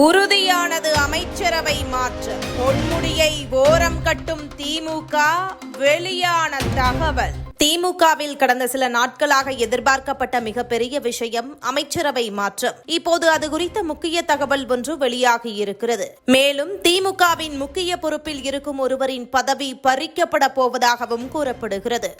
உறுதியானது அமைச்சரவை மாற்றம். பொன்முடியை ஓரம் கட்டும் திமுக வெளியான தகவல். திமுகவில் கடந்த சில நாட்களாக எதிர்பார்க்கப்பட்ட மிகப்பெரிய விஷயம் அமைச்சரவை மாற்றம். இப்போது அது குறித்த முக்கிய தகவல் ஒன்று வெளியாகியிருக்கிறது மேலும் திமுகவின் முக்கிய பொறுப்பில் இருக்கும் ஒருவரின் பதவி பறிக்கப்பட போவதாகவும் கூறப்படுகிறது.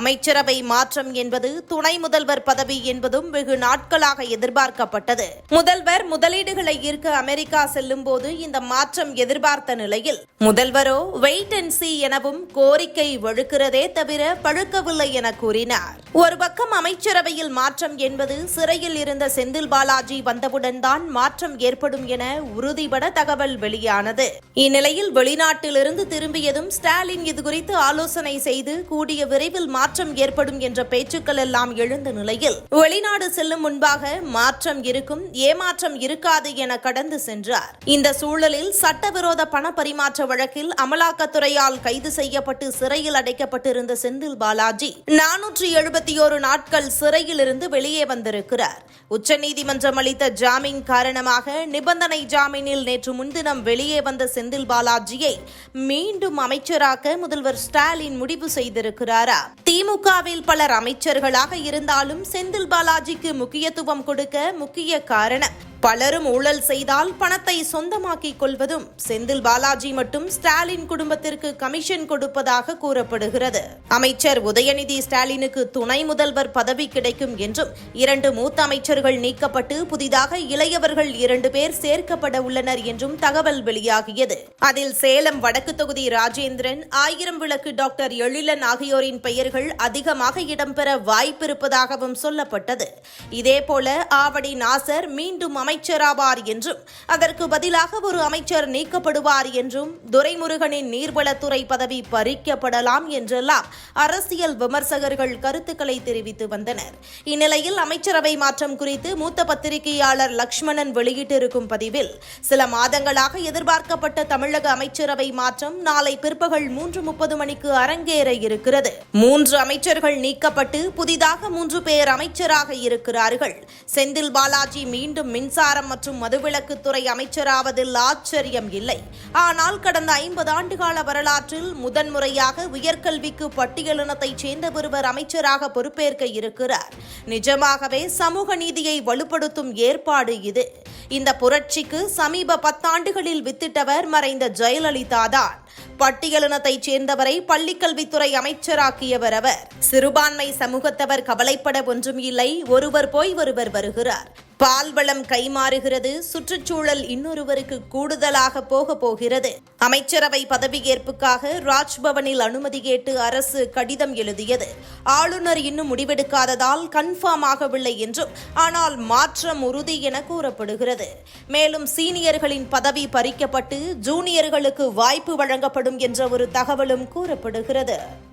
அமைச்சரவை மாற்றம் என்பது துணை முதல்வர் பதவி என்பதும் வெகு நாட்களாக எதிர்பார்க்கப்பட்டது. முதல்வர் முதலீடுகளை ஈர்க்க அமெரிக்கா செல்லும் போது இந்த மாற்றம் எதிர்பார்த்த நிலையில் முதல்வரோ வெயிட் அண்ட் சி எனவும் கோரிக்கை வழுக்கிறதே தவிர பழுக்க பழுக்கவில்லை என கூறினார். ஒரு பக்கம் அமைச்சரவையில் மாற்றம் என்பது சிறையில் இருந்த செந்தில் பாலாஜி வந்தவுடன் தான் மாற்றம் ஏற்படும் என உறுதிபட தகவல் வெளியானது. இந்நிலையில் வெளிநாட்டிலிருந்து திரும்பியதும் ஸ்டாலின் இதுகுறித்து ஆலோசனை செய்து கூடிய விரைவில் மாற்றம் ஏற்படும் என்ற பேச்சுக்கள் எல்லாம் எழுந்த நிலையில் வெளிநாடு செல்லும் முன்பாக மாற்றம் இருக்கும் ஏமாற்றம் இருக்காது என கடந்து சென்றார். இந்த சூழலில் சட்டவிரோத பண பரிமாற்ற வழக்கில் அமலாக்கத்துறையால் கைது செய்யப்பட்டு சிறையில் அடைக்கப்பட்டிருந்த செந்தில் பாலாஜி நானூற்றி எழுபத்தி ஒரு நாட்கள் சிறையில் இருந்து வெளியே வந்திருக்கிறார். உச்சநீதிமன்றம் அளித்த ஜாமீன் காரணமாக நிபந்தனை ஜாமீனில் நேற்று முன்தினம் வெளியே வந்த செந்தில் பாலாஜியை மீண்டும் அமைச்சராக்க முதல்வர் ஸ்டாலின் முடிவு செய்திருக்கிறாரா? திமுகவில் பலர் அமைச்சர்களாக இருந்தாலும் செந்தில் பாலாஜிக்கு முக்கியத்துவம் கொடுக்க முக்கிய காரணம் பலரும் ஊழல் செய்தால் பணத்தை சொந்தமாக்கிக் கொள்வதும் செந்தில் பாலாஜி மட்டும் ஸ்டாலின் குடும்பத்திற்கு கமிஷன் கொடுப்பதாக கூறப்படுகிறது. அமைச்சர் உதயநிதி ஸ்டாலினுக்கு துணை முதல்வர் பதவி கிடைக்கும் என்றும் இரண்டு மூத்த அமைச்சர்கள் நீக்கப்பட்டு புதிதாக இளையவர்கள் இரண்டு பேர் சேர்க்கப்பட உள்ளனர் என்றும் தகவல் வெளியாகியது. அதில் சேலம் வடக்கு தொகுதி ராஜேந்திரன் ஆயிரம் விளக்கு டாக்டர் எழிலன் ஆகியோரின் பெயர்கள் அதிகமாக இடம்பெற வாய்ப்பிருப்பதாகவும் சொல்லப்பட்டது. இதேபோல ஆவடி நாசர் மீண்டும் அமைச்சராவார் என்றும் அதற்கு பதிலாக ஒரு அமைச்சர் நீக்கப்படுவார் என்றும் துரைமுருகனின் நீர்வளத்துறை பதவி பறிக்கப்படலாம் என்றெல்லாம் அரசியல் விமர்சகர்கள் கருத்துக்களை தெரிவித்து வந்தனர். இந்நிலையில் அமைச்சரவை மாற்றம் குறித்து மூத்த பத்திரிகையாளர் லக்ஷ்மணன் வெளியிட்டிருக்கும் பதிவில் சில மாதங்களாக எதிர்பார்க்கப்பட்ட தமிழக அமைச்சரவை மாற்றம் நாளை பிற்பகல் மூன்று முப்பது மணிக்கு அரங்கேற இருக்கிறது. மூன்று அமைச்சர்கள் நீக்கப்பட்டு புதிதாக மூன்று பேர் அமைச்சராக இருக்கிறார்கள். செந்தில் பாலாஜி மீண்டும் மின்சார மின்சாரம் மற்றும் மதுவிலக்குத்துறை அமைச்சராவதில் ஆச்சரியம் இல்லை. ஆனால் கடந்த ஐம்பது ஆண்டுகால வரலாற்றில் முதன்முறையாக உயர்கல்விக்கு பட்டியலினத்தைச் சேர்ந்த ஒருவர் அமைச்சராக பொறுப்பேற்க இருக்கிறார். நிஜமாகவே சமூக நீதியை வலுப்படுத்தும் ஏற்பாடு இது. இந்த புரட்சிக்கு சமீப பத்தாண்டுகளில் வித்திட்டவர் மறைந்த ஜெயலலிதா தான். பட்டியலினத்தைச் சேர்ந்தவரை பள்ளிக்கல்வித்துறை அமைச்சராக்கியவர் அவர். சிறுபான்மை சமூகத்தவர் கவலைப்பட ஒன்றும் இல்லை. ஒருவர் போய் ஒருவர் வருகிறார். பால்வளம் கைமாறுகிறது. சுற்றுச்சூழல் இன்னொருவருக்கு கூடுதலாக போக போகிறது. அமைச்சரவை பதவியேற்புக்காக ராஜ்பவனில் அனுமதி கேட்டு அரசு கடிதம் எழுதியது. ஆளுநர் இன்னும் முடிவெடுக்காததால் கன்ஃபார்ம் ஆகவில்லை என்றும் ஆனால் மாற்றம் உறுதி என கூறப்படுகிறது. மேலும் சீனியர்களின் பதவி பறிக்கப்பட்டு ஜூனியர்களுக்கு வாய்ப்பு வழங்கப்படும் என்ற ஒரு தகவலும் கூறப்படுகிறது.